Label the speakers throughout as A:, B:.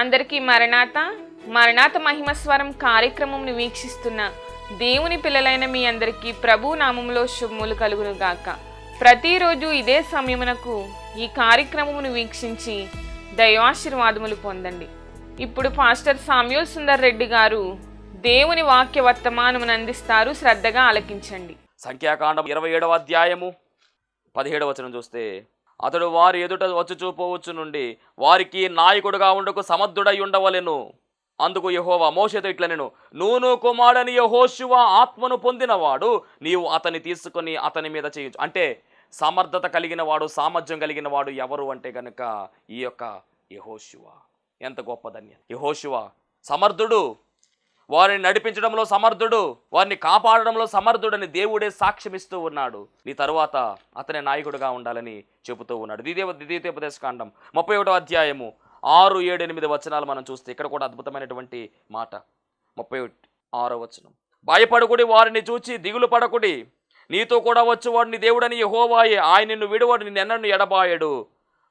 A: అందరికీ మరణాత మరణాత మహిమస్వరం కార్యక్రమంను వీక్షిస్తున్న దేవుని పిల్లలైన మీ అందరికీ ప్రభు నామంలో శుభములు కలుగును గాక ప్రతిరోజు ఇదే సమయమునకు ఈ కార్యక్రమమును వీక్షించి దైవాశీర్వాదములు పొందండి. ఇప్పుడు పాస్టర్ సామ్యూల్ సుందర్ రెడ్డి గారు దేవుని వాక్య వర్తమానమును అందిస్తారు. శ్రద్ధగా ఆలకించండి.
B: సంఖ్యాకాండం ఇరవై ఏడవ అధ్యాయము పదిహేడవ వచనం చూస్తే అతడు వారి ఎదుట వచ్చుచూపోవచ్చు నుండి వారికి నాయకుడుగా ఉండకు సమర్థుడై ఉండవలెను. అందుకు యహోవా మోషతో ఇట్ల నేను నూను కుమారుడని యహోశివ ఆత్మను పొందినవాడు నీవు అతన్ని తీసుకొని అతని మీద చేయొచ్చు అంటే సమర్థత కలిగిన వాడు సామర్థ్యం కలిగిన వాడు ఎవరు అంటే కనుక ఈ యొక్క యహోశివ ఎంత గొప్ప ధన్యం. యహోశివ సమర్థుడు. వారిని నడిపించడంలో సమర్థుడు వారిని కాపాడడంలో సమర్థుడని దేవుడే సాక్ష్యమిస్తూ ఉన్నాడు. నీ తరువాత అతనే నాయకుడుగా ఉండాలని చెబుతూ ఉన్నాడు. ద్వితీయ ద్వితీయోపదేశకాండం ముప్పై ఒకటో అధ్యాయము ఆరు ఏడు ఎనిమిది వచనాలు మనం చూస్తే ఇక్కడ కూడా అద్భుతమైనటువంటి మాట. ముప్పై ఒకటి ఆరో వచనం. భయపడకుడి వారిని చూచి దిగులు పడకుడి. నీతో కూడా వచ్చేవాడు నీ దేవుడని యహోవాయే. ఆయన నిన్ను విడువాడు నిన్ను ఎన్నను ఎడబాయడు.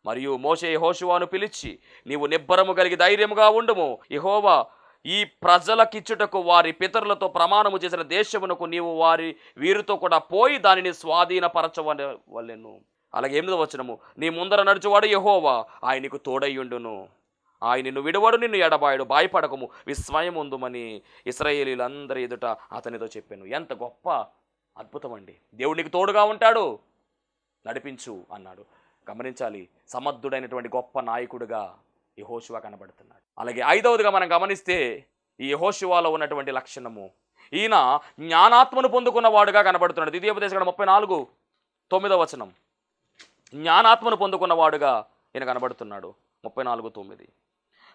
B: మరియు మోషే యెహోషువాను పిలిచి నీవు నిబ్బరము కలిగి ధైర్యముగా ఉండుము. ఇహోవా ఈ ప్రజలకిచ్చుటకు వారి పితరులతో ప్రమాణము చేసిన దేశమునకు నీవు వారి వీరితో కూడా పోయి దానిని స్వాధీనపరచవలెను. అలాగే ఎనిమిది వచనము. నీ ముందర నడుచువాడు యహోవా ఆయనకు తోడయ్యుండును. ఆయన నిన్ను విడవడు నిన్ను ఎడబాయడు భయపడకము విస్మయం ఉందుమని ఇస్రాయేలీలందరి ఎదుట అతనితో చెప్పాను. ఎంత గొప్ప అద్భుతం అండి దేవునికి తోడుగా ఉంటాడు. నడిపించు అన్నాడు. గమనించాలి సమర్థుడైనటువంటి గొప్ప నాయకుడిగా యహోశివ కనబడుతున్నాడు. అలాగే ఐదవదిగా మనం గమనిస్తే ఈ యహోశివాలో ఉన్నటువంటి లక్షణము. ఈయన జ్ఞానాత్మను పొందుకున్న వాడుగా కనబడుతున్నాడు. ద్వితీయోపదేశం ముప్పై నాలుగు తొమ్మిదవ వచనం. జ్ఞానాత్మను పొందుకున్న వాడుగా ఈయన కనబడుతున్నాడు. ముప్పై నాలుగు తొమ్మిది.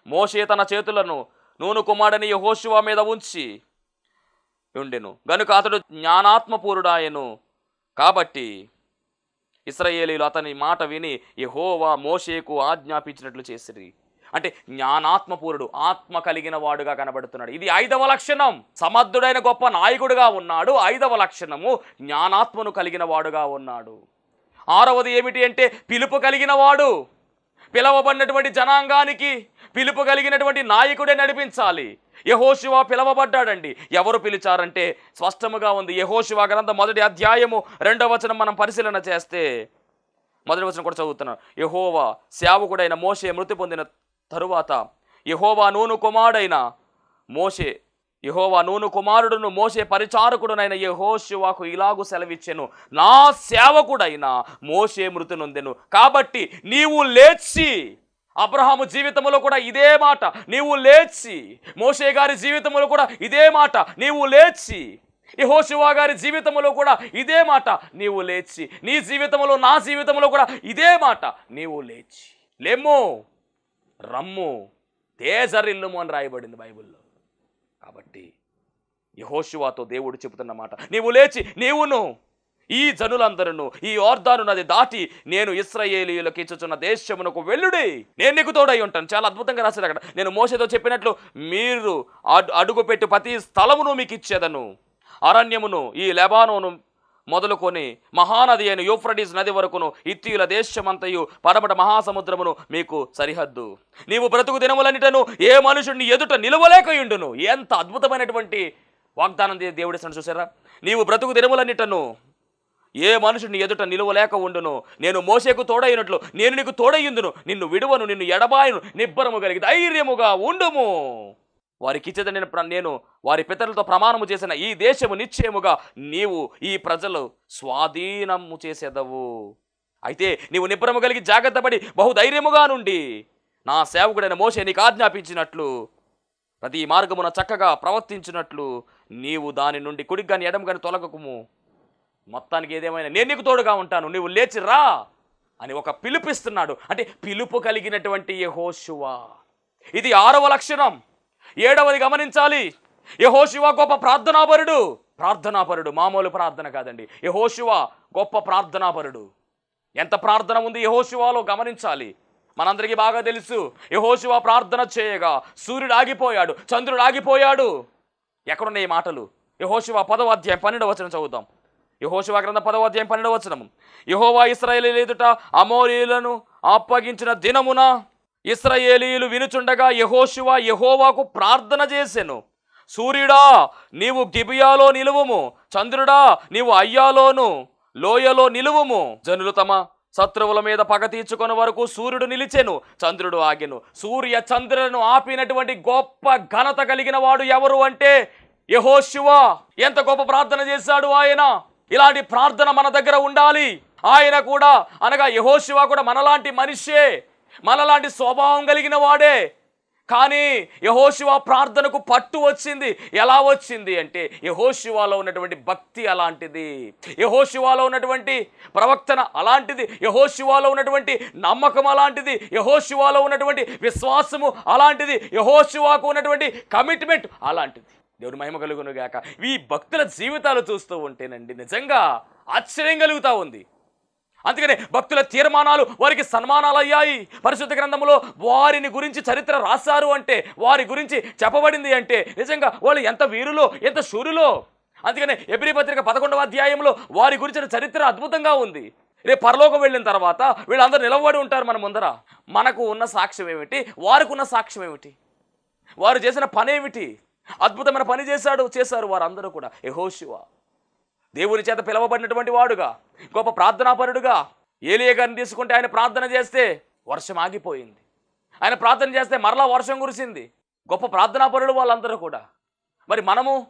B: మోషే తన చేతులను నూను కుమారుడని యహోశివ మీద ఉంచి ఉండెను. గనుక అతడు జ్ఞానాత్మపూరుడాయను. కాబట్టి ఇస్రయేలీలు అతని మాట విని యహోవా మోషేకు ఆజ్ఞాపించినట్లు చేసిరి. అంటే జ్ఞానాత్మపూరుడు ఆత్మ కలిగిన వాడుగా కనబడుతున్నాడు. ఇది ఐదవ లక్షణం. సమర్థుడైన గొప్ప నాయకుడుగా ఉన్నాడు. ఐదవ లక్షణము జ్ఞానాత్మను కలిగిన వాడుగా ఉన్నాడు. ఆరవది ఏమిటి అంటే పిలుపు కలిగిన వాడు. పిలవబడినటువంటి జనాంగానికి పిలుపు కలిగినటువంటి నాయకుడే నడిపించాలి. యహోశివ పిలవబడ్డాడండి. ఎవరు పిలిచారంటే స్పష్టముగా ఉంది. యహోశివ గ్రంథం మొదటి అధ్యాయము రెండవ వచనం మనం పరిశీలన చేస్తే మొదటి వచనం కూడా చదువుతున్నాను. యహోవా సేవకుడైన మోసే మృతి పొందిన తరువాత యహోవా నూను కుమారుడైన మోషే యహోవా నూను కుమారుడును మోసే పరిచారకుడునైన యహోశివాకు ఇలాగు సెలవిచ్చెను. నా సేవకుడైన మోసే మృతి నొందెను కాబట్టి నీవు లేచి అబ్రహాము జీవితంలో కూడా ఇదే మాట. నీవు లేచి మోసే గారి జీవితంలో కూడా ఇదే మాట. నీవు లేచి యహోశివా గారి జీవితంలో కూడా ఇదే మాట. నీవు లేచి నీ జీవితంలో నా జీవితంలో కూడా ఇదే మాట. నీవు లేచి. లేము రమ్ము తేజరిల్లుము అని రాయబడింది బైబిల్లో. కాబట్టి యహోశివాతో దేవుడు చెబుతున్న మాట నీవు లేచి నీవును ఈ జనులందరూ ఈ ఓర్ధాను నది దాటి నేను ఇస్రాయేలీయులకు ఇచ్చుచున్న దేశమునకు వెళ్ళుడి. నేను నీకు తోడై ఉంటాను. చాలా అద్భుతంగా రాశాడు అక్కడ. నేను మోసతో చెప్పినట్లు మీరు అడుగుపెట్టి ప్రతి స్థలమును మీకు ఇచ్చేదను. అరణ్యమును ఈ లెబానోను మొదలుకొని మహానది అయిన యూఫ్రడీస్ నది వరకును ఇత్తియుల దేశమంతయు పడమట మహాసముద్రమును మీకు సరిహద్దు. నీవు బ్రతుకు దినములన్నిటను ఏ మనుషుడిని ఎదుట నిలవలేకయుండును. ఎంత అద్భుతమైనటువంటి వాగ్దానం దే- దేవుడు చూసారా నీవు బ్రతుకు దినములన్నిటను ఏ మనుషుని ఎదుట నిలువలేక ఉండును నేను మోసేకు తోడైనట్లు నేను నీకు తోడయ్యుందును. నిన్ను విడువను నిన్ను ఎడబాయను నిబ్బరము కలిగి ధైర్యముగా ఉండుము. వారికి ఇచ్చేది నేను నేను వారి పితరులతో ప్రమాణము చేసిన ఈ దేశము నిశ్చయముగా నీవు ఈ ప్రజలు స్వాధీనము చేసేదవు. అయితే నీవు నిబ్రము కలిగి జాగ్రత్త పడి బహుధైర్యముగా నుండి నా సేవకుడైన మోసే నీకు ఆజ్ఞాపించినట్లు ప్రతి మార్గమున చక్కగా ప్రవర్తించినట్లు నీవు దాని నుండి కుడికి కానీ ఎడమ కానీ తొలగకుము. మొత్తానికి ఏదేమైనా నేను నీకు తోడుగా ఉంటాను నీవు లేచి రా అని ఒక పిలుపిస్తున్నాడు. అంటే పిలుపు కలిగినటువంటి యహోశువా ఇది ఆరవ లక్షణం. ఏడవది గమనించాలి. యహోశివ గొప్ప ప్రార్థనాపరుడు. ప్రార్థనాపరుడు మామూలు ప్రార్థన కాదండి. యహోశివ గొప్ప ప్రార్థనాపరుడు. ఎంత ప్రార్థన ఉంది యహోశివాలో గమనించాలి. మనందరికీ బాగా తెలుసు. యహోశివ ప్రార్థన చేయగా సూర్యుడు ఆగిపోయాడు చంద్రుడు ఆగిపోయాడు. ఎక్కడున్నాయి ఈ మాటలు? యహోశివ పదవ అధ్యాయం పన్నెండవ వచనం చదువుతాం యహోశివ గ్రంథ పదవ అధ్యాయం పన్నెండవ వచనం యహోవా ఇస్రాయేల్ ఎదుట అమోరీలను అప్పగించిన దినమున ఇస్రయేలీలు వినుచుండగా యహోశివ యహోవాకు ప్రార్థన చేసెను. సూర్యుడా నీవు గిబియాలో నిలువుము. చంద్రుడా నీవు అయ్యాలోను. లోయలో నిలువుము. జనులు తమ శత్రువుల మీద పగ తీర్చుకున్న వరకు సూర్యుడు నిలిచెను చంద్రుడు ఆగెను. సూర్య చంద్రులను ఆపినటువంటి గొప్ప ఘనత కలిగిన వాడు ఎవరు అంటే యహోశివ ఎంత గొప్ప ప్రార్థన చేశాడు ఆయన. ఇలాంటి ప్రార్థన మన దగ్గర ఉండాలి. ఆయన కూడా అనగా యహోశివ కూడా మనలాంటి మనిషే. మనలాంటి స్వభావం కలిగిన వాడే. కానీ యహోశివ ప్రార్థనకు పట్టు వచ్చింది. ఎలా వచ్చింది అంటే యహోశివాలో ఉన్నటువంటి భక్తి అలాంటిది. యహోశివాలో ఉన్నటువంటి ప్రవక్తన అలాంటిది. యహోశివాలో ఉన్నటువంటి నమ్మకం అలాంటిది. యహోశివాలో ఉన్నటువంటి విశ్వాసము అలాంటిది. యహోశివాకు ఉన్నటువంటి కమిట్మెంట్ అలాంటిది. దేవుడు మహిమ కలుగును గాక. ఈ భక్తుల జీవితాలు చూస్తూ ఉంటేనండి నిజంగా ఆశ్చర్యం కలుగుతూ ఉంది. అందుకనే భక్తుల తీర్మానాలు వారికి సన్మానాలు అయ్యాయి. పరిశుద్ధ గ్రంథంలో వారిని గురించి చరిత్ర రాశారు అంటే వారి గురించి చెప్పబడింది అంటే నిజంగా వాళ్ళు ఎంత వీరులో ఎంత శూరులో? అందుకనే ఎబ్రి పత్రిక పదకొండవ అధ్యాయంలో వారి గురించిన చరిత్ర అద్భుతంగా ఉంది. రేపు పరలోకం వెళ్ళిన తర్వాత వీళ్ళందరూ నిలబడి ఉంటారు మన ముందర. మనకు ఉన్న సాక్ష్యం ఏమిటి? వారికి ఉన్న సాక్ష్యం ఏమిటి? వారు చేసిన పని ఏమిటి? అద్భుతమైన పని చేశాడు చేశారు వారందరూ కూడా. యెహోషువ. దేవుని చేత పిలవబడినటువంటి వాడుగా గొప్ప ప్రార్థనాపరుడుగా ఏలియ గారిని తీసుకుంటే ఆయన ప్రార్థన చేస్తే వర్షం ఆగిపోయింది. ఆయన ప్రార్థన చేస్తే మరలా వర్షం కురిసింది. గొప్ప ప్రార్థనాపరుడు వాళ్ళందరూ కూడా. మరి మనము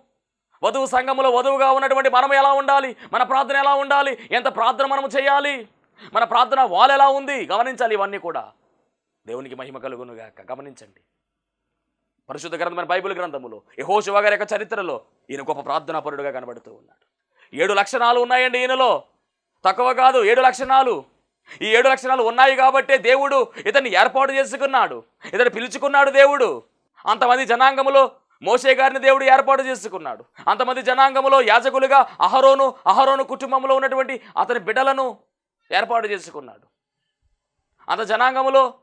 B: వధువు సంఘములో వధువుగా ఉన్నటువంటి మనం ఎలా ఉండాలి? మన ప్రార్థన ఎలా ఉండాలి? ఎంత ప్రార్థన మనము చేయాలి? మన ప్రార్థన వాళ్ళు ఎలా ఉంది? గమనించాలి ఇవన్నీ కూడా. దేవునికి మహిమ కలుగునుగాక గమనించండి. పరిశుద్ధ గ్రంథమైన బైబిల్ గ్రంథములో యహోశివ గారి యొక్క చరిత్రలో ఈయన గొప్ప ప్రార్థనాపరుడుగా కనబడుతూ ఉన్నాడు. ఏడు లక్షణాలు ఉన్నాయండి ఈయనలో. తక్కువ కాదు ఏడు లక్షణాలు. ఈ ఏడు లక్షణాలు ఉన్నాయి కాబట్టే దేవుడు ఇతన్ని ఏర్పాటు చేసుకున్నాడు. ఇతను పిలుచుకున్నాడు దేవుడు. అంతమంది జనాంగములో మోసే గారిని దేవుడు ఏర్పాటు చేసుకున్నాడు. అంతమంది జనాంగములో యాజకులుగా అహరోను అహరోను కుటుంబంలో ఉన్నటువంటి అతని బిడ్డలను ఏర్పాటు చేసుకున్నాడు. అంత జనాంగములో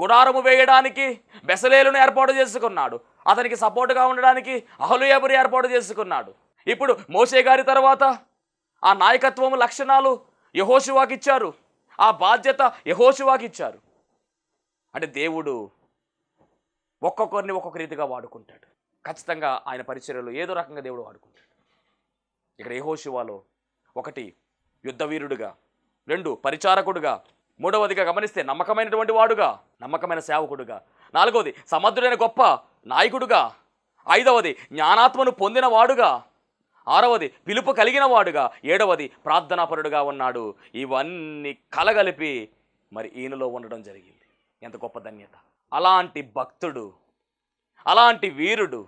B: గుడారము వేయడానికి బెసలేలను ఏర్పాటు చేసుకున్నాడు. అతనికి సపోర్టుగా ఉండడానికి అహలుయాబుని ఏర్పాటు చేసుకున్నాడు. ఇప్పుడు మోసే గారి తర్వాత ఆ నాయకత్వం లక్షణాలు యహోశివాకి ఇచ్చారు ఆ బాధ్యత యహోశివాకి ఇచ్చారు అంటే దేవుడు ఒక్కొక్కరిని ఒక్కొక్క రీతిగా వాడుకుంటాడు. ఖచ్చితంగా ఆయన పరిచర్యలో ఏదో రకంగా దేవుడు వాడుకుంటాడు. ఇక్కడ యహోశివాలో ఒకటి యుద్ధవీరుడుగా రెండు పరిచారకుడుగా మూడవదిగా గమనిస్తే నమ్మకమైనటువంటి వాడుగా నమ్మకమైన సేవకుడుగా నాలుగవది సమర్థుడైన గొప్ప నాయకుడుగా ఐదవది జ్ఞానాత్మను పొందిన వాడుగా ఆరవది పిలుపు కలిగిన వాడుగా ఏడవది ప్రార్థనాపరుడుగా ఉన్నాడు. ఇవన్నీ కలగలిపి మరి ఈయనలో ఉండడం జరిగింది. ఎంత గొప్ప ధన్యత. అలాంటి భక్తుడు అలాంటి వీరుడు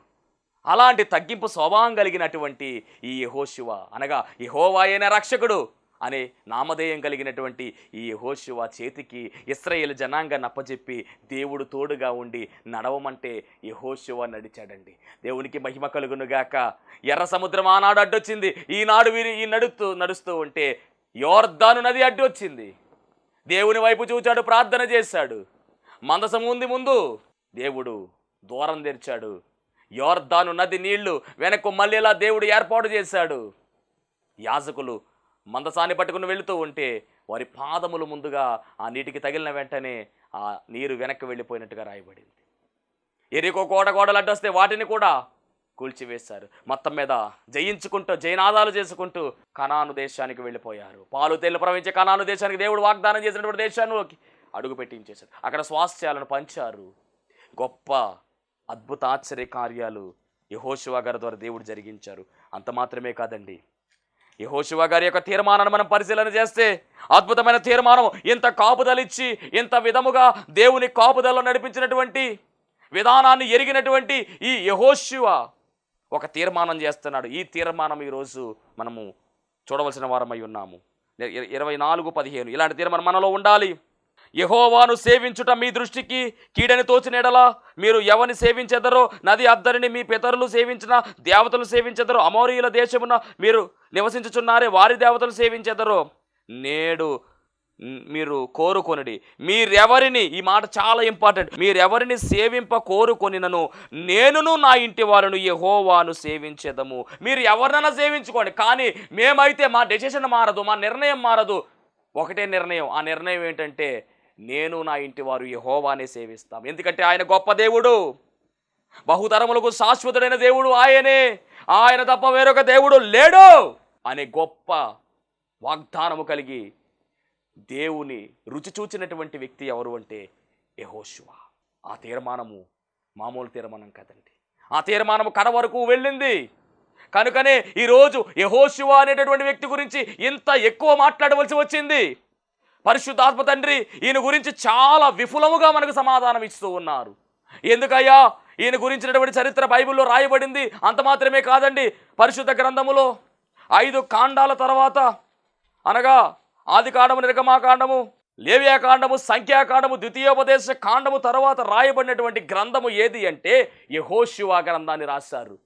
B: అలాంటి తగ్గింపు స్వభావం కలిగినటువంటి ఈ యహోశివ అనగా యహోవాయైన రక్షకుడు. అనే నామధేయం కలిగినటువంటి ఈ యహోశివ చేతికి ఇస్రాయేల్ జనాంగాన్ని అప్పచెప్పి దేవుడు తోడుగా ఉండి నడవమంటే యహోశివ నడిచాడండి. దేవునికి మహిమ కలుగునుగాక ఎర్ర సముద్రం ఆనాడు అడ్డొచ్చింది. ఈనాడు వీరి ఈ నడుస్తూ నడుస్తూ ఉంటే యోర్ధాను నది అడ్డొచ్చింది దేవుని వైపు చూచాడు ప్రార్థన చేశాడు. మందసం ఉంది ముందు. దేవుడు దూరం తెరిచాడు. యోర్ధాను నది నీళ్ళు వెనక్కు మళ్ళీలా దేవుడు ఏర్పాటు చేశాడు. యాజకులు మందసాన్ని పట్టుకుని వెళుతూ ఉంటే వారి పాదములు ముందుగా ఆ నీటికి తగిలిన వెంటనే ఆ నీరు వెనక్కి వెళ్ళిపోయినట్టుగా రాయబడింది. ఎరికో కోట గోడలు అడ్డొస్తే వాటిని కూడా కూల్చివేశారు. మొత్తం మీద జయించుకుంటూ జయనాదాలు చేసుకుంటూ కనాను దేశానికి వెళ్ళిపోయారు. పాలు తేలు ప్రవహించే కనాను దేశానికి దేవుడు వాగ్దానం చేసినటువంటి దేశానికి అడుగు పెట్టించేశారు. అక్కడ స్వాస్థ్యాలను పంచారు. గొప్ప అద్భుతాశ్చర్య కార్యాలు యహోశివ గారి ద్వారా దేవుడు జరిగించారు. అంత మాత్రమే కాదండి యహోశివ గారి యొక్క తీర్మానాన్ని మనం పరిశీలన చేస్తే అద్భుతమైన తీర్మానం ఇంత కాపుదలిచ్చి ఇంత విధముగా దేవుని కాపుదలలో నడిపించినటువంటి విధానాన్ని ఎరిగినటువంటి ఈ యహోశివ ఒక తీర్మానం చేస్తున్నాడు. ఈ తీర్మానం ఈరోజు మనము చూడవలసిన వారమై ఉన్నాము. ఇరవై నాలుగు పదిహేను. ఇలాంటి తీర్మానం మనలో ఉండాలి. యహోవాను సేవించుట మీ దృష్టికి కీడని తోచినెడలా మీరు ఎవరిని సేవించెదరో నది అద్దరిని మీ పితరులు సేవించిన దేవతలు సేవించెదరో అమోరీయుల దేశమున మీరు నివసించుచున్నారే వారి దేవతలు సేవించెదరో నేడు మీరు కోరుకొనిడి. మీరెవరిని ఈ మాట చాలా ఇంపార్టెంట్. మీరెవరిని సేవింప కోరుకొనినను నేనును నా ఇంటి వారిని యహోవాను సేవించేదము. మీరు ఎవరినైనా సేవించుకోండి కానీ మేమైతే మా డెసిషన్ మారదు మా నిర్ణయం మారదు. ఒకటే నిర్ణయం. ఆ నిర్ణయం ఏంటంటే నేను నా ఇంటి వారు యహోవానే సేవిస్తాం. ఎందుకంటే ఆయన గొప్ప దేవుడు. బహుతరములకు శాశ్వతుడైన దేవుడు ఆయనే. ఆయన తప్ప వేరొక దేవుడు లేడు అనే గొప్ప వాగ్దానము కలిగి దేవుని రుచి చూచినటువంటి వ్యక్తి ఎవరు అంటే యహోశివ ఆ తీర్మానము మామూలు తీర్మానం కదండి. ఆ తీర్మానము కడ వరకు వెళ్ళింది. కనుకనే ఈరోజు యహోశివ అనేటటువంటి వ్యక్తి గురించి ఇంత ఎక్కువ మాట్లాడవలసి వచ్చింది. పరిశుద్ధాత్మ తండ్రి ఈయన గురించి చాలా విఫులముగా మనకు సమాధానం ఇస్తూ ఉన్నారు. ఎందుకయ్యా? ఈయన గురించినటువంటి చరిత్ర బైబిల్లో రాయబడింది. అంత మాత్రమే కాదండి. పరిశుద్ధ గ్రంథములో ఐదు కాండాల తర్వాత అనగా ఆది కాండము నిర్గమాకాండము లేవ్యాకాండము సంఖ్యాకాండము ద్వితీయోపదేశ కాండము తర్వాత రాయబడినటువంటి గ్రంథము ఏది అంటే యహోశివ గ్రంథాన్ని రాశారు.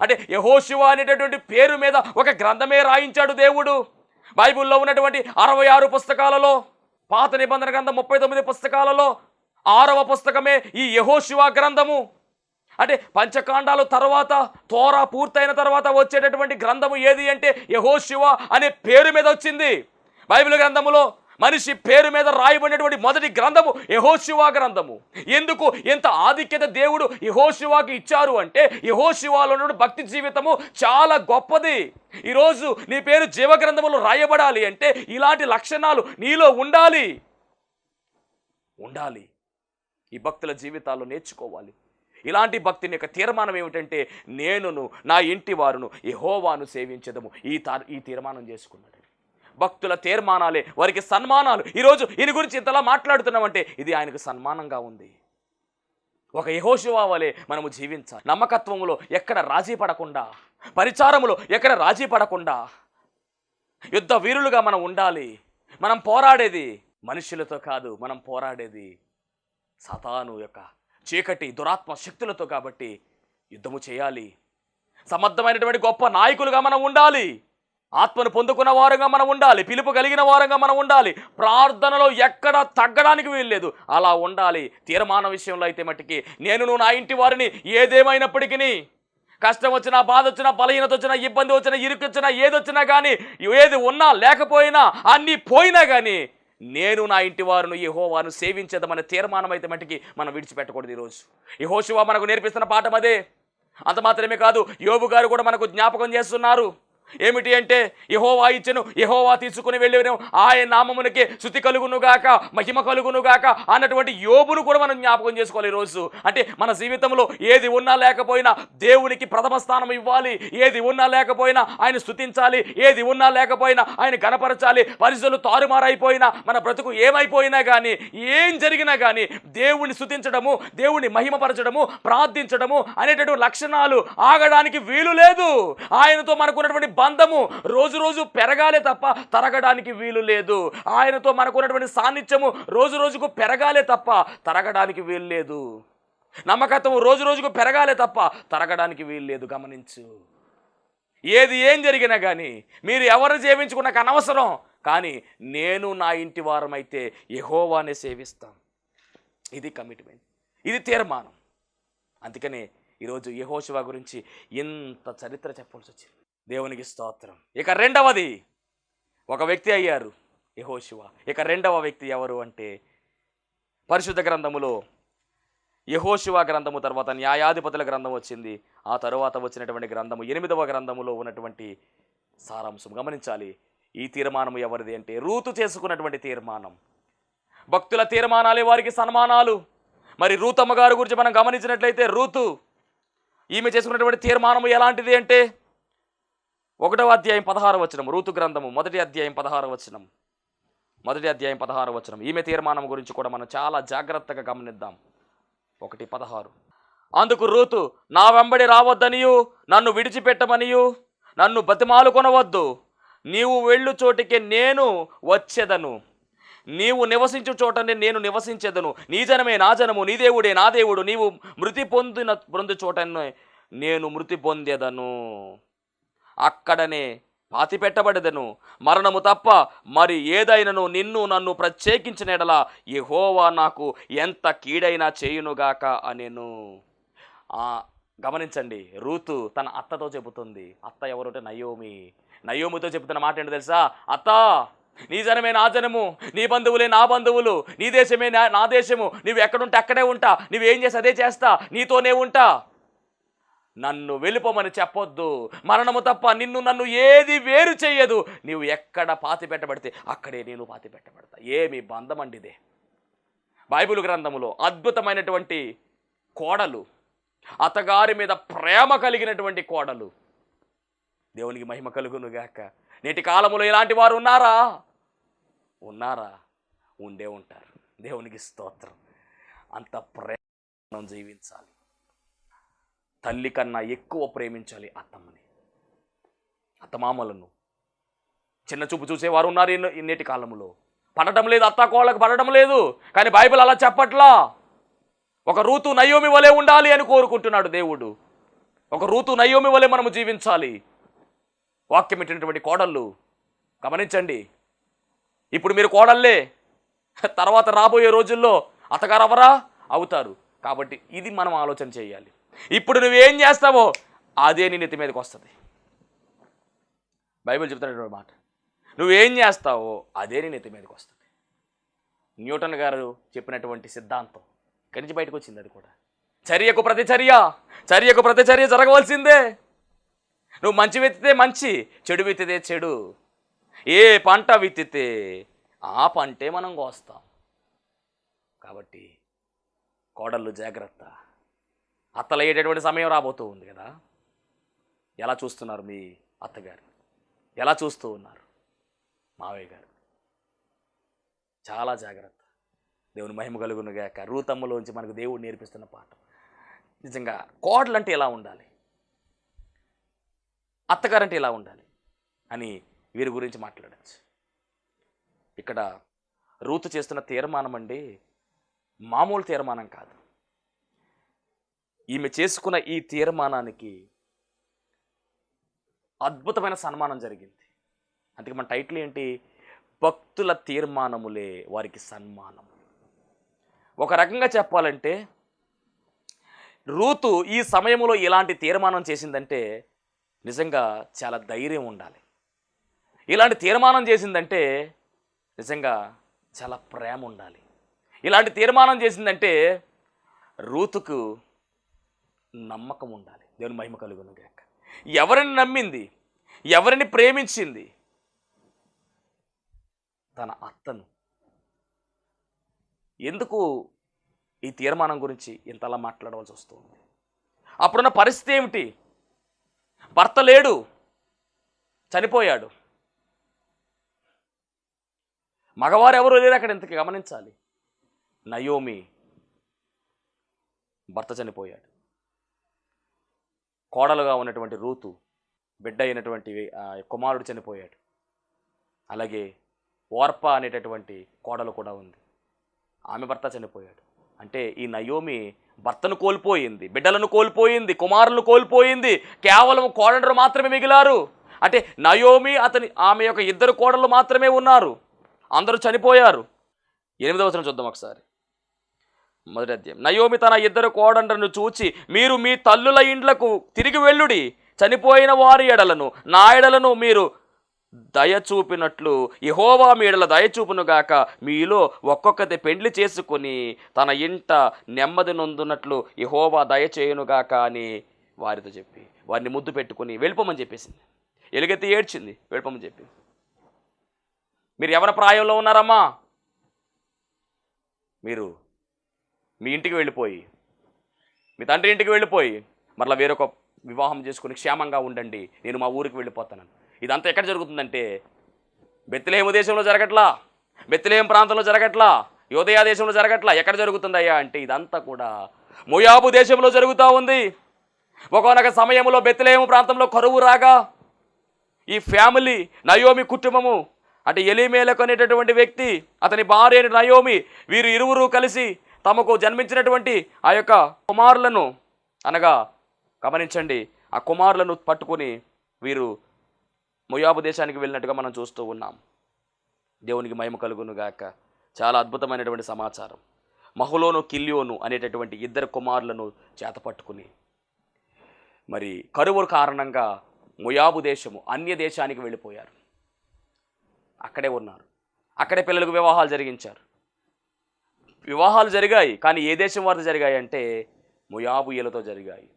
B: అంటే యహోశివ అనేటటువంటి పేరు మీద ఒక గ్రంథమే రాయించాడు దేవుడు. బైబిల్లో ఉన్నటువంటి అరవై ఆరు పుస్తకాలలో పాత నిబంధన గ్రంథం ముప్పై తొమ్మిది పుస్తకాలలో ఆరవ పుస్తకమే ఈ యహోశివ గ్రంథము. అంటే పంచకాండాలు తర్వాత తోరా పూర్తయిన తర్వాత వచ్చేటటువంటి గ్రంథము ఏది అంటే యహోశివ అనే పేరు మీద వచ్చింది. బైబిల్ గ్రంథములో మనిషి పేరు మీద రాయబడినటువంటి మొదటి గ్రంథము యహోశివా గ్రంథము. ఎందుకు? ఎంత ఆధిక్యత దేవుడు యహోశివాకి ఇచ్చారు అంటే యహోశివాలో భక్తి జీవితము చాలా గొప్పది. ఈరోజు నీ పేరు జీవగ్రంథములు రాయబడాలి అంటే ఇలాంటి లక్షణాలు నీలో ఉండాలి. ఉండాలి. ఈ భక్తుల జీవితాల్లో నేర్చుకోవాలి. ఇలాంటి భక్తిని యొక్క తీర్మానం ఏమిటంటే నేనును నా ఇంటి వారును యహోవాను సేవించదము. ఈ తా ఈ తీర్మానం చేసుకున్నాడు భక్తుల తీర్మానాలే వారికి సన్మానాలు. ఈరోజు ఈయన గురించి ఇంతలా మాట్లాడుతున్నామంటే ఇది ఆయనకు సన్మానంగా ఉంది. ఒక యహోశివా వలె మనము జీవించాలి. నమ్మకత్వములో ఎక్కడ రాజీ పడకుండా పరిచారములో ఎక్కడ రాజీ పడకుండా యుద్ధ వీరులుగా మనం ఉండాలి. మనం పోరాడేది మనుషులతో కాదు మనం పోరాడేది సతాను యొక్క చీకటి దురాత్మ శక్తులతో కాబట్టి యుద్ధము చేయాలి. సమర్థమైనటువంటి గొప్ప నాయకులుగా మనం ఉండాలి. ఆత్మను పొందుకున్న వారంగా మనం ఉండాలి పిలుపు కలిగిన వారంగా మనం ఉండాలి. ప్రార్థనలో ఎక్కడ తగ్గడానికి వీల్లేదు. అలా ఉండాలి. తీర్మాన విషయంలో అయితే మట్టికి నేను నువ్వు నా ఇంటి వారిని ఏదేమైనప్పటికీ కష్టం వచ్చినా బాధ వచ్చినా బలహీనత వచ్చినా ఇబ్బంది వచ్చినా ఇరుకొచ్చినా ఏది వచ్చినా కానీ ఏది ఉన్నా లేకపోయినా అన్నీ పోయినా కానీ నేను నా ఇంటి వారును హోవాను సేవించేదమనే తీర్మానం అయితే మట్టికి మనం విడిచిపెట్టకూడదు ఈరోజు. యెహోషువ మనకు నేర్పిస్తున్న పాఠం అదే. అంత మాత్రమే కాదు యోబు గారు కూడా మనకు జ్ఞాపకం చేస్తున్నారు. ఏమిటి అంటే యహోవా ఇచ్చను యహోవా తీసుకుని వెళ్ళిన ఆయన నామమునకే శృతి కలుగును గాక మహిమ కలుగును గాక అన్నటువంటి యోబును కూడా మనం జ్ఞాపకం చేసుకోవాలి ఈరోజు. అంటే మన జీవితంలో ఏది ఉన్నా లేకపోయినా దేవునికి ప్రథమ స్థానం ఇవ్వాలి. ఏది ఉన్నా లేకపోయినా ఆయన స్థుతించాలి. ఏది ఉన్నా లేకపోయినా ఆయన గణపరచాలి. పరిస్థితులు తారుమారైపోయినా మన బ్రతుకు ఏమైపోయినా కానీ ఏం జరిగినా కానీ దేవుణ్ణి స్థుతించడము దేవుణ్ణి మహిమపరచడము ప్రార్థించడము అనేటటువంటి లక్షణాలు ఆగడానికి వీలు లేదు. ఆయనతో మనకున్నటువంటి బంధము రోజు రోజు పెరగాలే తప్ప తరగడానికి వీలు లేదు. ఆయనతో మనకున్నటువంటి సాన్నిధ్యము రోజు రోజుకు పెరగాలే తప్ప తరగడానికి వీలు లేదు. నమ్మకత్వం రోజు రోజుకు పెరగాలే తప్ప తరగడానికి వీలు లేదు. గమనించు. ఏది ఏం జరిగినా కానీ మీరు ఎవరు సేవించుకున్న అనవసరం కానీ నేను నా ఇంటి వారమైతే యహోవానే సేవిస్తాం. ఇది కమిట్మెంట్. ఇది తీర్మానం. అందుకనే ఈరోజు యహోశివ గురించి ఇంత చరిత్ర చెప్పాల్సి వచ్చింది దేవునికి స్తోత్రం. ఇక రెండవది ఒక వ్యక్తి అయ్యారు యహోశివ ఇక రెండవ వ్యక్తి ఎవరు అంటే పరిశుద్ధ గ్రంథములో యహోశివ గ్రంథము తర్వాత న్యాయాధిపతుల గ్రంథం వచ్చింది. ఆ తరువాత వచ్చినటువంటి గ్రంథము ఎనిమిదవ గ్రంథములో ఉన్నటువంటి సారాంశం. గమనించాలి ఈ తీర్మానం ఎవరిది అంటే రూతు చేసుకున్నటువంటి తీర్మానం. భక్తుల తీర్మానాలే వారికి సన్మానాలు. మరి రూతమ్మ గారి గురించి మనం గమనించినట్లయితే రూతు ఈమె చేసుకున్నటువంటి తీర్మానం ఎలాంటిది అంటే ఒకటవ అధ్యాయం పదహారు వచనం రూతు గ్రంథము మొదటి అధ్యాయం పదహారు వచనం మొదటి అధ్యాయం పదహారు వచనం ఈమె తీర్మానం గురించి కూడా మనం చాలా జాగ్రత్తగా గమనిద్దాం. ఒకటి పదహారు. అందుకు రూతు నా వెంబడి రావద్దనియు నన్ను విడిచిపెట్టమనియు నన్ను బతిమాలు కొనవద్దు. నీవు వెళ్ళు చోటికి నేను వచ్చేదను. నీవు నివసించు చోటనే నేను నివసించేదను. నీ జనమే నా జనము నీ దేవుడే నా దేవుడు. నీవు మృతి పొందిన పొందు చోటనే నేను మృతి పొందేదను. అక్కడనే పాతిపెట్టబడదను. మరణము తప్ప మరి ఏదైనను నిన్ను నన్ను ప్రత్యేకించిన ఎడల యెహోవా నాకు ఎంత కీడైనా చేయునుగాక అనేను. గమనించండి. రూతు తన అత్తతో చెబుతుంది. అత్త ఎవరంటే నయోమి. నయోమితో చెబుతున్న మాట ఏంటో తెలుసా? అత్త నీ జనమే నా జనము నీ బంధువులే నా బంధువులు నీ దేశమే నా నా దేశము నువ్వు ఎక్కడుంటే అక్కడే ఉంటా నువ్వేం చేసి అదే చేస్తా నీతోనే ఉంటా. నన్ను వెళ్ళిపోమని చెప్పొద్దు. మరణము తప్ప నిన్ను నన్ను ఏది వేరు చేయదు నీవు ఎక్కడ పాతి పెట్టబడితే అక్కడే నేను పాతి పెట్టబడతా. ఏమి బంధమండిదే. బైబిల్ గ్రంథములో అద్భుతమైనటువంటి కోడలు అతగారి మీద ప్రేమ కలిగినటువంటి కోడలు. దేవునికి మహిమ కలుగునుగాక. నేటి కాలంలో ఇలాంటి వారు ఉన్నారా? ఉన్నారా? ఉండే ఉంటారు. దేవునికి స్తోత్రం. అంత ప్రేమ మనం జీవించాలి. తల్లి కన్నా ఎక్కువ ప్రేమించాలి అత్తమ్మని. అత్తమామలను. చిన్న చూపు చూసేవారు ఉన్నారు ఈ- నేటి కాలంలో. పడటం లేదు అత్త కోళ్ళకు పడటం లేదు కానీ బైబిల్ అలా చెప్పట్లా. ఒక రూతు నయోమి వలె ఉండాలి అని కోరుకుంటున్నాడు దేవుడు. ఒక రూతు నయోమి వలె మనము జీవించాలి. వాక్యం ఇచ్చినటువంటి కోడళ్ళు గమనించండి. ఇప్పుడు మీరు కోడళ్ళే. తర్వాత రాబోయే రోజుల్లో అత్తగారు అవరా అవుతారు. కాబట్టి ఇది మనం ఆలోచన చేయాలి. ఇప్పుడు నువ్వేం చేస్తావో అదే నీ నెత్తి మీదకి వస్తుంది. బైబిల్ చెప్తున్నటువంటి మాట. నువ్వేం చేస్తావో అదే నీ నెత్తి మీదకి వస్తుంది. న్యూటన్ గారు చెప్పినటువంటి సిద్ధాంతం ఇక్కడి నుంచి బయటకు వచ్చింది అది కూడా. చర్యకు ప్రతిచర్య చర్యకు ప్రతిచర్య జరగవలసిందే. నువ్వు మంచి విత్తితే మంచి చెడు విత్తితే చెడు. ఏ పంట విత్తితే ఆ పంటే మనం కోస్తాం. కాబట్టి కోడళ్ళు జాగ్రత్త. అత్తలయ్యేటటువంటి సమయం రాబోతూ ఉంది కదా. ఎలా చూస్తున్నారు మీ అత్తగారు? ఎలా చూస్తూ ఉన్నారు? మావయ్య గారు. చాలా జాగ్రత్త. దేవుని మహిమ కలుగును గాక రూతమ్మలోంచి మనకు దేవుడు నేర్పిస్తున్న పాఠం. నిజంగా కోడలు అంటే ఎలా ఉండాలి? అత్తగారంటే ఎలా ఉండాలి? అని వీరి గురించి మాట్లాడచ్చు. ఇక్కడ రూతు చేస్తున్న తీర్మానం అండి మామూలు తీర్మానం కాదు. ఈమె చేసుకున్న ఈ తీర్మానానికి అద్భుతమైన సన్మానం జరిగింది. అందుకే మన టైటిల్ ఏంటి? భక్తుల తీర్మానములే వారికి సన్మానం. ఒక రకంగా చెప్పాలంటే రూతు ఈ సమయంలో ఇలాంటి తీర్మానం చేసిందంటే నిజంగా చాలా ధైర్యం ఉండాలి. ఇలాంటి తీర్మానం చేసిందంటే నిజంగా చాలా ప్రేమ ఉండాలి. ఇలాంటి తీర్మానం చేసిందంటే రూతుకు నమ్మకం ఉండాలి దేవుని మహిమ కలుగును గాక. ఎవరిని నమ్మింది? ఎవరిని ప్రేమించింది? తన అత్తను. ఎందుకు ఈ తీర్మానం గురించి ఇంతలా మాట్లాడవలసి వస్తుంది? అప్పుడున్న పరిస్థితి ఏమిటి? భర్త లేడు. చనిపోయాడు. మగవారు ఎవరు లేరు అక్కడ ఇంతకు గమనించాలి. నయోమి భర్త చనిపోయాడు. కోడలుగా ఉన్నటువంటి రూతు బిడ్డ అయినటువంటి కుమారుడు చనిపోయాడు. అలాగే ఓర్ప అనేటటువంటి కోడలు కూడా ఉంది. ఆమె భర్త చనిపోయాడు. అంటే ఈ నయోమి భర్తను కోల్పోయింది బిడ్డలను కోల్పోయింది కుమారులను కోల్పోయింది కేవలం కోడలు మాత్రమే మిగిలారు. అంటే నయోమి అతని ఆమె యొక్క ఇద్దరు కోడలు మాత్రమే ఉన్నారు. అందరూ చనిపోయారు. ఎనిమిదవ వచనం చూద్దాం ఒకసారి. మొదటి అధ్యాయం. నయోమి తన ఇద్దరు కోడండ్రను చూచి మీరు మీ తల్లుల ఇండ్లకు తిరిగి వెళ్ళుడి. చనిపోయిన వారి ఎడలను నా ఎడలను మీరు దయ చూపినట్లు యహోవా మీడల మీలో ఒక్కొక్కటి పెండ్లి చేసుకొని తన ఇంట నెమ్మది నొందునట్లు యహోవా దయచేయునుగాక అని వారితో చెప్పి వారిని ముద్దు పెట్టుకుని వెళ్ళిపోమని చెప్పేసింది. ఎలుగెత్తి ఏడ్చింది వెళ్ళిపోమని చెప్పి మీరు ఎవరి ప్రాయంలో ఉన్నారమ్మా. మీరు మీ ఇంటికి వెళ్ళిపోయి మీ తండ్రి ఇంటికి వెళ్ళిపోయి మరలా వేరొక వివాహం చేసుకుని క్షేమంగా ఉండండి. నేను మా ఊరికి వెళ్ళిపోతాను ఇదంతా ఎక్కడ జరుగుతుందంటే బెత్తిలేము దేశంలో జరగట్లా? బెత్తిలేం ప్రాంతంలో జరగట్లా? యోదయ దేశంలో జరగట్లా? ఎక్కడ జరుగుతుందయ్యా అంటే ఇదంతా కూడా మొయాబు దేశంలో జరుగుతూ ఉంది. ఒకనొక సమయంలో బెత్తిలేము ప్రాంతంలో కరువు రాగా ఈ ఫ్యామిలీ నయోమి కుటుంబము అంటే ఎలిమేలకు అనేటటువంటి వ్యక్తి అతని భార్య నయోమి వీరు ఇరువురు కలిసి తమకు జన్మించినటువంటి ఆ యొక్క కుమారులను అనగా గమనించండి. ఆ కుమారులను పట్టుకొని వీరు మొయాబు దేశానికి వెళ్ళినట్టుగా మనం చూస్తూ ఉన్నాం. దేవునికి మహిమ కలుగును గాక. చాలా అద్భుతమైనటువంటి సమాచారం. మహులోను కిల్యోను అనేటటువంటి ఇద్దరు కుమారులను చేతపట్టుకుని మరి కరువు కారణంగా మొయాబు దేశము అన్య దేశానికి వెళ్ళిపోయారు. అక్కడే ఉన్నారు. అక్కడే పిల్లలకు వివాహాలు జరిగించారు. వివాహాలు జరిగాయి కానీ ఏ దేశం వారితో జరిగాయి అంటే ముయాబుయలతో జరిగాయి.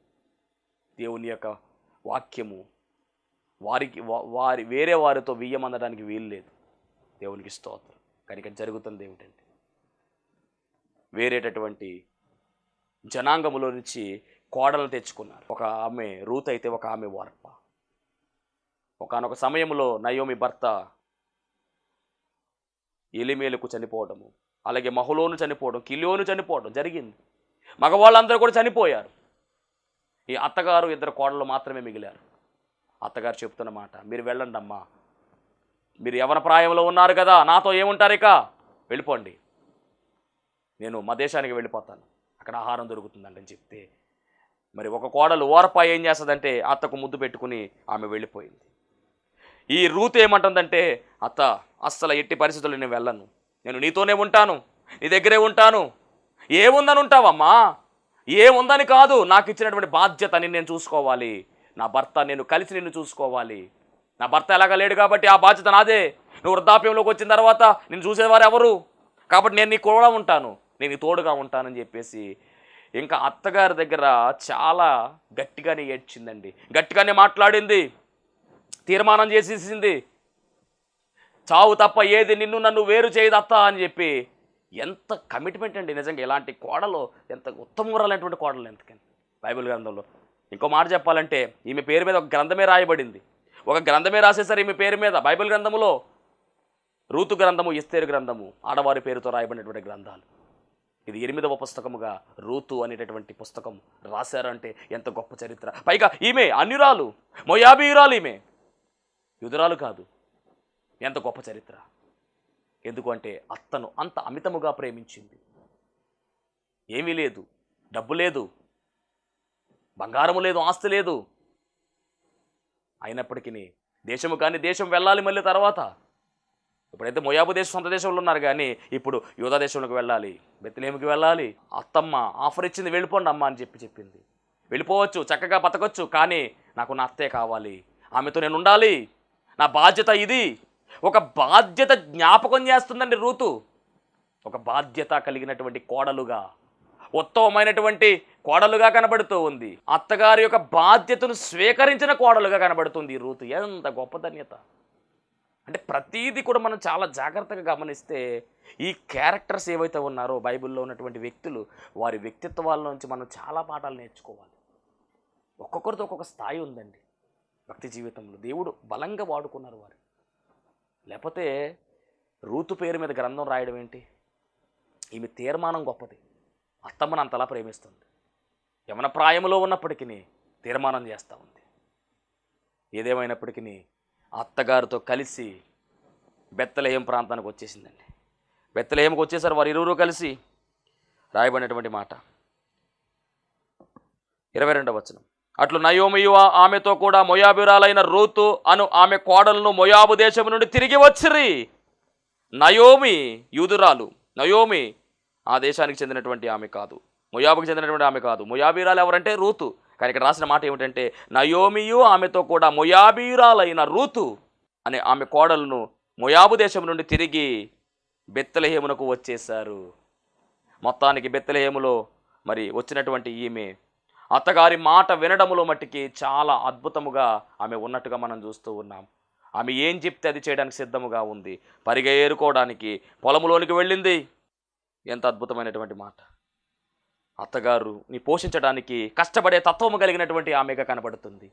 B: దేవుని యొక్క వాక్యము వారికి వారి వేరే వారితో వియ్యమందడానికి వీలు లేదు. దేవునికి స్తోత్రం. కనుక జరుగుతుంది ఏమిటంటే వేరేటటువంటి జనాంగములో నుంచి కోడలు తెచ్చుకున్నారు. ఒక ఆమె రూత్ అయితే ఒక ఆమె వార్ప. ఒకనొక సమయంలో నయోమి భర్త ఎలిమేలకు చనిపోవడము. అలాగే మహులోను చనిపోవడం కిలియోను చనిపోవడం జరిగింది. మగవాళ్ళందరూ కూడా చనిపోయారు. ఈ అత్తగారు ఇద్దరు కోడలు మాత్రమే మిగిలారు. అత్తగారు చెప్తున్న మాట మీరు వెళ్ళండి అమ్మా మీరు యవన ప్రాయంలో ఉన్నారు కదా నాతో ఏముంటారు ఇక? వెళ్ళిపోండి. నేను మా దేశానికి వెళ్ళిపోతాను. అక్కడ ఆహారం దొరుకుతుందండి అని చెప్తే మరి ఒక కోడలు ఓరప ఏం చేస్తుందంటే అత్తకు ముద్దు పెట్టుకుని ఆమె వెళ్ళిపోయింది. ఈ రూత్ ఏమంటుందంటే అత్త అస్సలు ఎట్టి పరిస్థితుల్లో నేను వెళ్ళను. నేను నీతోనే ఉంటాను నీ దగ్గరే ఉంటాను. ఏముందని ఉంటావమ్మా? ఏముందని కాదు నాకు ఇచ్చినటువంటి బాధ్యత నేను చూసుకోవాలి. నా భర్త నేను కలిసి నిన్ను చూసుకోవాలి. నా భర్త ఎలాగా లేడు కాబట్టి ఆ బాధ్యత నాదే. నువ్వు వృద్ధాప్యంలోకి వచ్చిన తర్వాత నేను చూసేవారు ఎవరు? కాబట్టి నేను నీ కూడా ఉంటాను నేను నీ తోడుగా ఉంటానని చెప్పేసి ఇంకా అత్తగారి దగ్గర చాలా గట్టిగానే ఏడ్చిందండి. గట్టిగానే మాట్లాడింది తీర్మానం చేసేసింది. చావు తప్ప ఏది నిన్ను నన్ను వేరు చేయదు అత్త అని చెప్పి ఎంత కమిట్మెంట్ అండి నిజంగా ఇలాంటి కోడలు ఎంత ఉత్తమరాలైనటువంటి కోడలు ఎంతకని బైబిల్ గ్రంథంలో. ఇంకో మాట చెప్పాలంటే ఈమె పేరు మీద ఒక గ్రంథమే రాయబడింది. ఒక గ్రంథమే రాసేసారు ఈమె పేరు మీద బైబిల్ గ్రంథములో రూతు గ్రంథము ఇస్తేరు గ్రంథము ఆడవారి పేరుతో రాయబడినటువంటి గ్రంథాలు. ఇది ఎనిమిదవ పుస్తకముగా రూతు అనేటటువంటి పుస్తకం రాశారంటే ఎంత గొప్ప చరిత్ర. పైగా ఈమె అన్యురాలు మొయాబీయురాలు ఈమె. యుధురాలు కాదు. ఎంత గొప్ప చరిత్ర. ఎందుకంటే అత్తను అంత అమితముగా ప్రేమించింది. ఏమీ లేదు డబ్బు లేదు బంగారము లేదు ఆస్తి లేదు. అయినప్పటికీ దేశము కానీ దేశం వెళ్ళాలి మళ్ళీ తర్వాత. ఇప్పుడైతే మొయాబు దేశం సొంత దేశంలో ఉన్నారు కానీ ఇప్పుడు యోధా దేశంలోకి వెళ్ళాలి బెత్తలేమికి వెళ్ళాలి. అత్తమ్మ ఆఫర్ ఇచ్చింది వెళ్ళిపోండి అమ్మ అని చెప్పి చెప్పింది. వెళ్ళిపోవచ్చు చక్కగా బతకొచ్చు కానీ నాకు నా అత్తే కావాలి. ఆమెతో నేను ఉండాలి. నా బాధ్యత ఇది. ఒక బాధ్యత జ్ఞాపకం చేస్తుందండి రూతు. ఒక బాధ్యత కలిగినటువంటి కోడలుగా ఉత్తమమైనటువంటి కోడలుగా కనబడుతూ ఉంది. అత్తగారి యొక్క బాధ్యతను స్వీకరించిన కోడలుగా కనబడుతుంది ఈ రూతు. ఎంత గొప్ప ధన్యత. అంటే ప్రతీది కూడా మనం చాలా జాగ్రత్తగా గమనిస్తే ఈ క్యారెక్టర్స్ ఏవైతే ఉన్నారో బైబిల్లో ఉన్నటువంటి వ్యక్తులు వారి వ్యక్తిత్వాల నుంచి మనం చాలా పాఠాలు నేర్చుకోవాలి. ఒక్కొక్కరితో ఒక్కొక్క స్థాయి ఉందండి. భక్తి జీవితంలో దేవుడు బలంగా వాడుకున్నారు వారు లేకపోతే రూతు పేరు మీద గ్రంథం రాయడం ఏంటి? ఈమె తీర్మానం గొప్పది. అత్తమ్మను అంతలా ప్రేమిస్తుంది. యమన ప్రాయంలో ఉన్నప్పటికీ తీర్మానం చేస్తూ ఉంది. ఏదేమైనప్పటికీ అత్తగారితో కలిసి బెత్తలేయం ప్రాంతానికి వచ్చేసిందండి. బెత్తలేయంకి వచ్చేసారు వారు ఇరువురు కలిసి రాయబడినటువంటి మాట. ఇరవై రెండవ వచనం. అట్లు నయోమియు ఆమెతో కూడా మొయాబిరాలైన రూతు అను ఆమె కోడలను మొయాబు దేశం నుండి తిరిగి వచ్చిరి. నయోమి యూదురాలు. నయోమి ఆ దేశానికి చెందినటువంటి ఆమె కాదు. మొయాబుకి చెందినటువంటి ఆమె కాదు. మొయాబీరాలు ఎవరంటే రూతు. కానీ ఇక్కడ రాసిన మాట ఏమిటంటే నయోమియు ఆమెతో కూడా మొయాబీరాలైన రూతు అనే ఆమె కోడలను మొయాబు దేశం నుండి తిరిగి బెత్తలహేమునకు వచ్చేశారు. మొత్తానికి బెత్తలహేములో మరి వచ్చినటువంటి ఈమె అత్తగారి మాట వినడములో మట్టికి చాలా అద్భుతముగా ఆమె ఉన్నట్టుగా మనం చూస్తూ ఉన్నాం. ఆమె ఏం చెప్తే అది చేయడానికి సిద్ధముగా ఉంది. పరిగె ఏరుకోవడానికి పొలములోనికి వెళ్ళింది. ఎంత అద్భుతమైనటువంటి మాట. అత్తగారు నీ పోషించడానికి కష్టపడే తత్వము కలిగినటువంటి ఆమెగా కనబడుతుంది.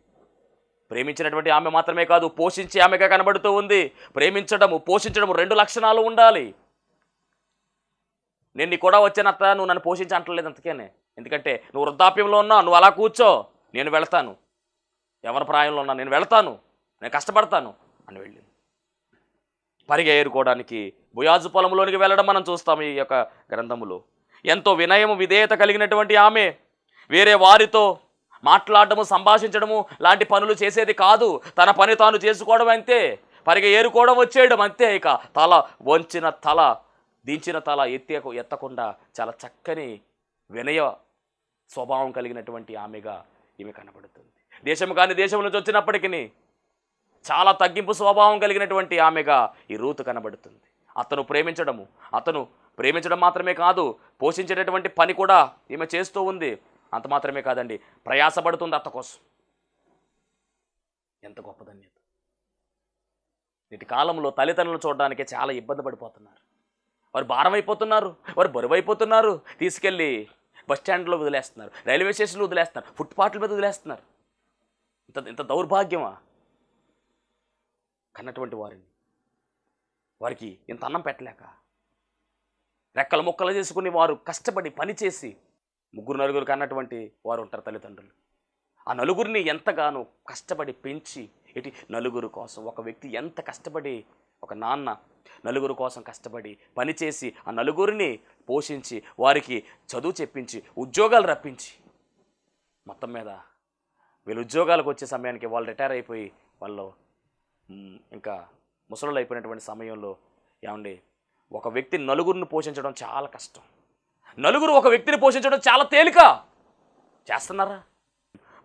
B: ప్రేమించినటువంటి ఆమె మాత్రమే కాదు పోషించే ఆమెగా కనబడుతూ ఉంది. ప్రేమించడము పోషించడము రెండు లక్షణాలు ఉండాలి. నేను నీ కూడా వచ్చానత్త నువ్వు నన్ను పోషించి అంటలేదు అంతకేనే. ఎందుకంటే నువ్వు వృద్ధాప్యంలో ఉన్నా నువ్వు అలా కూర్చో నేను వెళ్తాను. ఎవరి ప్రాయంలో ఉన్నా నేను వెళ్తాను. నేను కష్టపడతాను. అని వెళ్ళింది. పరిగె ఏరుకోవడానికి బుయాజు పొలంలోనికి వెళ్ళడం మనం చూస్తాం ఈ యొక్క గ్రంథములో. ఎంతో వినయము విధేయత కలిగినటువంటి ఆమె వేరే వారితో మాట్లాడడము సంభాషించడము లాంటి పనులు చేసేది కాదు. తన పని తాను చేసుకోవడం అంతే. పరిగె ఏరుకోవడం వచ్చేయడం అంతే. ఇక తల వంచిన తల దించిన తల ఎత్తే ఎత్తకుండా చాలా చక్కని వినయ స్వభావం కలిగినటువంటి ఆమెగా ఈమె కనబడుతుంది. దేశం కాని దేశం నుంచి వచ్చినప్పటికీ చాలా తగ్గింపు స్వభావం కలిగినటువంటి ఆమెగా ఈ రూతు కనబడుతుంది. అతను ప్రేమించడము అతను ప్రేమించడం మాత్రమే కాదు పోషించేటటువంటి పని కూడా ఈమె చేస్తూ ఉంది. అంత మాత్రమే కాదండి ప్రయాసపడుతుంది అత్త కోసం. ఎంత గొప్ప ధన్యత. నేటి కాలంలో తల్లిదండ్రులు చూడడానికి చాలా ఇబ్బంది పడిపోతున్నారు. వారు భారం అయిపోతున్నారు వారు బరువైపోతున్నారు తీసుకెళ్ళి బస్ స్టాండ్లో వదిలేస్తున్నారు. రైల్వే స్టేషన్లో వదిలేస్తున్నారు. ఫుట్పాత్ల మీద వదిలేస్తున్నారు. ఇంత ఇంత దౌర్భాగ్యమా? కన్నటువంటి వారిని. వారికి ఇంత అన్నం పెట్టలేక రెక్కల ముక్కలు చేసుకుని వారు కష్టపడి పనిచేసి ముగ్గురు నలుగురు కన్నటువంటి వారు ఉంటారు తల్లిదండ్రులు. ఆ నలుగురిని ఎంతగానో కష్టపడి పెంచి ఇటు నలుగురు కోసం ఒక వ్యక్తి ఎంత కష్టపడి ఒక నాన్న నలుగురు కోసం కష్టపడి పనిచేసి ఆ నలుగురిని పోషించి వారికి చదువు చెప్పించి ఉద్యోగాలు రప్పించి. మొత్తం మీద వీళ్ళు ఉద్యోగాలకు వచ్చే సమయానికి వాళ్ళు రిటైర్ అయిపోయి వాళ్ళు ఇంకా ముసలు అయిపోయినటువంటి సమయంలో ఏమండి ఒక వ్యక్తి నలుగురిని పోషించడం చాలా కష్టం. నలుగురు ఒక వ్యక్తిని పోషించడం చాలా తేలిక. చేస్తున్నారా?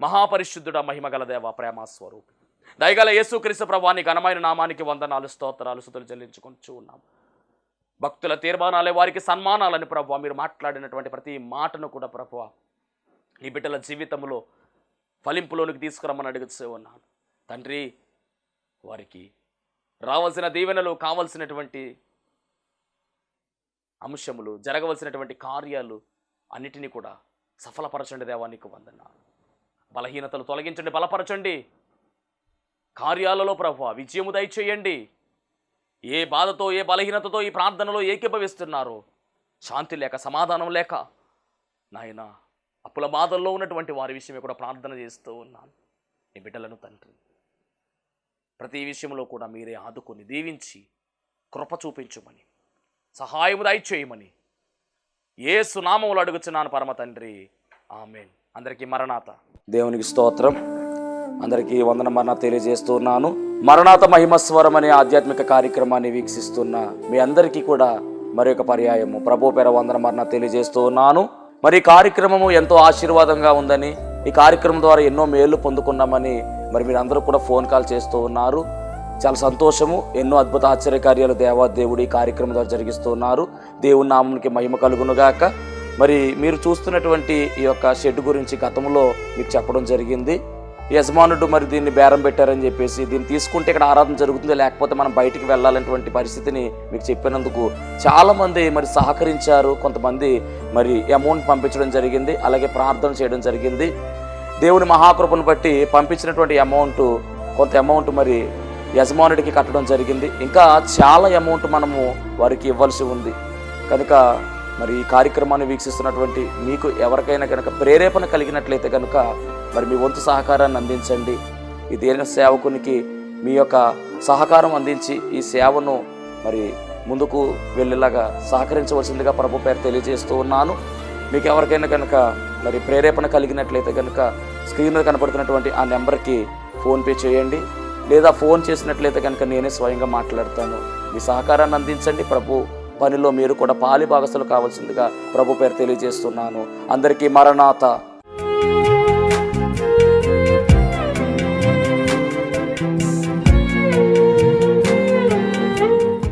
B: మహాపరిశుద్ధుడ మహిమగల దేవ ప్రేమ స్వరూపి. దయగల యేసుక్రీస్తు ప్రభాని ఘనమైన నామానికి వందనాలు స్తోత్రాలు సుతులు చెల్లించుకుంటూ ఉన్నాం. భక్తుల తీర్మానాలే వారికి సన్మానాలని ప్రభు మీరు మాట్లాడినటువంటి ప్రతి మాటను కూడా ప్రభు ఈ బిడ్డల జీవితంలో ఫలింపులోనికి తీసుకురమ్మని అడుగుతూ ఉన్నాను. తండ్రి వారికి రావాల్సిన దీవెనలు కావలసినటువంటి అంశములు జరగవలసినటువంటి కార్యాలు అన్నిటినీ కూడా సఫలపరచండి దేవానికి వందనాలు. బలహీనతలు తొలగించండి బలపరచండి. కార్యాలలో ప్రభు విజయము దయచేయండి. ఏ బాధతో ఏ బలహీనతతో ఈ ప్రార్థనలో ఏకీభవిస్తున్నారో శాంతి లేక సమాధానం లేక నాయన అప్పుల బాధల్లో ఉన్నటువంటి వారి విషయమే కూడా ప్రార్థన చేస్తూ ఉన్నాను. ఈ బిడ్డలను తండ్రి ప్రతి విషయంలో కూడా మీరే ఆదుకొని దీవించి కృప చూపించుమని సహాయము దయచేయమని ఏ సునామములు అడుగుచున్నాను పరమ తండ్రి. ఆమెన్. అందరికీ మరణాత. దేవునికి స్తోత్రం. అందరికీ వందన మరణ తెలియజేస్తున్నాను. మరణాత మహిమస్వరం అనే ఆధ్యాత్మిక కార్యక్రమాన్ని వీక్షిస్తున్న మీ అందరికీ కూడా మరి ఒక పర్యాయము. ప్రభు పేర వందన మరణ తెలియజేస్తూ ఉన్నాను మరి ఈ కార్యక్రమము ఎంతో ఆశీర్వాదంగా ఉందని ఈ కార్యక్రమం ద్వారా ఎన్నో మేళ్ళు పొందుకున్నామని మరి మీరు అందరూ కూడా ఫోన్ కాల్ చేస్తూ ఉన్నారు. చాలా సంతోషము. ఎన్నో అద్భుత ఆశ్చర్యకార్యాలు కార్యాలు దేవుడు ఈ కార్యక్రమం ద్వారా జరిగిస్తున్నారు. దేవుని నామంకి మహిమ కలుగునుగాక. మరి మీరు చూస్తున్నటువంటి ఈ యొక్క షెడ్ గురించి గతంలో మీకు చెప్పడం జరిగింది. యజమానుడు మరి దీన్ని బేరం పెట్టారని చెప్పేసి దీన్ని తీసుకుంటే ఇక్కడ ఆరాధన జరుగుతుంది లేకపోతే మనం బయటికి వెళ్ళాలనేటువంటి పరిస్థితిని మీకు చెప్పినందుకు చాలామంది మరి సహకరించారు కొంతమంది మరి అమౌంట్ పంపించడం జరిగింది అలాగే ప్రార్థన చేయడం జరిగింది. దేవుని మహాకృపను బట్టి పంపించినటువంటి అమౌంట్ కొంత అమౌంట్ మరి యజమానుడికి కట్టడం జరిగింది. ఇంకా చాలా అమౌంట్ మనము వారికి ఇవ్వాల్సి ఉంది. కనుక మరి ఈ కార్యక్రమాన్ని వీక్షిస్తున్నటువంటి మీకు ఎవరికైనా కనుక ప్రేరేపణ కలిగినట్లయితే కనుక మరి మీ వంతు సహకారాన్ని అందించండి. ఈ దేన సేవకునికి మీ యొక్క సహకారం అందించి ఈ సేవను మరి ముందుకు వెళ్ళేలాగా సహకరించవలసిందిగా ప్రభు పేరు తెలియజేస్తూ ఉన్నాను. మీకు ఎవరికైనా కనుక మరి ప్రేరేపణ కలిగినట్లయితే కనుక స్క్రీన్ మీద కనపడుతున్నటువంటి ఆ నెంబర్కి ఫోన్పే చేయండి. లేదా ఫోన్ చేసినట్లయితే కనుక నేనే స్వయంగా మాట్లాడతాను. మీ సహకారాన్ని అందించండి. ప్రభు పనిలో మీరు కూడా పాలి భాగస్తులు కావాల్సిందిగా ప్రభు పేరు తెలియజేస్తున్నాను. అందరికీ మరణాత.